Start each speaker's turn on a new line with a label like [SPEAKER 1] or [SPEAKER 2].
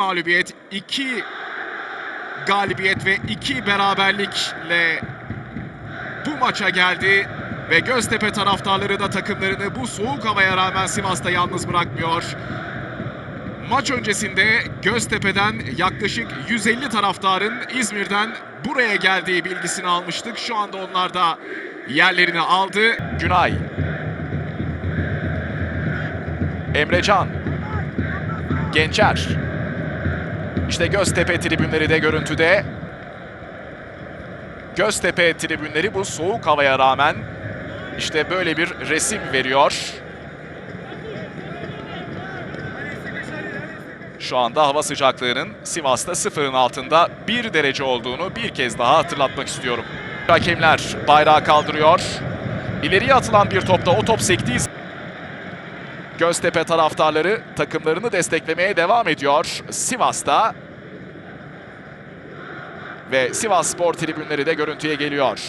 [SPEAKER 1] mağlubiyet, 2 galibiyet ve 2 beraberlikle bu maça geldi. Ve Göztepe taraftarları da takımlarını bu soğuk havaya rağmen Sivas'ta yalnız bırakmıyor. Maç öncesinde Göztepe'den yaklaşık 150 taraftarın İzmir'den buraya geldiği bilgisini almıştık. Şu anda onlar da yerlerini aldı.
[SPEAKER 2] Günay. Emrecan. Gençer. İşte Göztepe tribünleri de görüntüde. Göztepe tribünleri bu soğuk havaya rağmen işte böyle bir resim veriyor. Şu anda hava sıcaklığının Sivas'ta sıfırın altında 1 derece olduğunu bir kez daha hatırlatmak istiyorum. Hakemler bayrağı kaldırıyor. İleriye atılan bir topta o top sektiği Göztepe taraftarları takımlarını desteklemeye devam ediyor Sivas'ta. Ve Sivas Spor tribünleri de görüntüye geliyor.